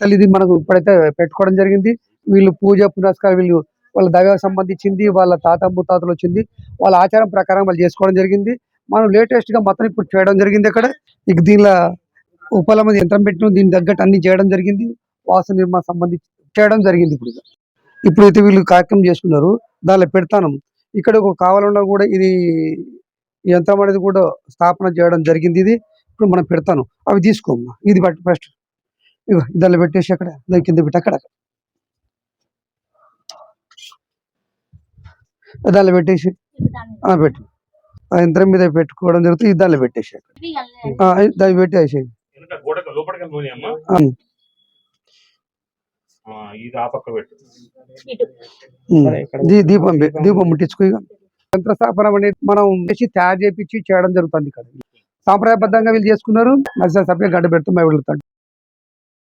తల్లిది మనకు ఇప్పుడైతే పెట్టుకోవడం జరిగింది. వీళ్ళు పూజ పునస్కారం వీళ్ళు వాళ్ళ దైవ సంబంధించింది వాళ్ళ తాత ముత్తాతలు వచ్చింది. వాళ్ళ ఆచారం ప్రకారం వాళ్ళు చేసుకోవడం జరిగింది. మనం లేటెస్ట్గా మొత్తం ఇప్పుడు చేయడం జరిగింది ఇక్కడ. ఇక దీనిలో ఉపలమ యంత్రం పెట్టిన దీని తగ్గట్టు అన్ని చేయడం జరిగింది. వాసు నిర్మాణం సంబంధించి చేయడం జరిగింది ఇప్పుడు. ఇప్పుడైతే వీళ్ళు కార్యక్రమం చేసుకున్నారు. దానిలో పెడతాను. ఇక్కడ ఒక కావాలన్నా కూడా ఇది యంత్రం అనేది కూడా స్థాపన చేయడం జరిగింది ఇది. ఇప్పుడు మనం పెడతాను. అవి తీసుకోమ్మా. ఇది ఫస్ట్ ఇగో దానిలో పెట్టేసి అక్కడ దాని కింద పెట్టి అక్కడ. దానిలో పెట్టేసి ఆ, పెట్టు. ఆ యంత్రం మీద పెట్టుకోవడం జరుగుతుంది ఇది దానిలో పెట్టేసి దాన్ని పెట్టు దీపం దీపం ముట్టించుకో యంత్ర స్థాపన అనేది మనం చేసి తయారు చేపించి చేయడం జరుగుతుంది ఇక్కడ. సాంప్రదాయబద్ధంగా వీళ్ళు చేసుకున్నారు. నర్సరీ సభ్యులు గడ్డ పెడుతూ వెళ్తాడు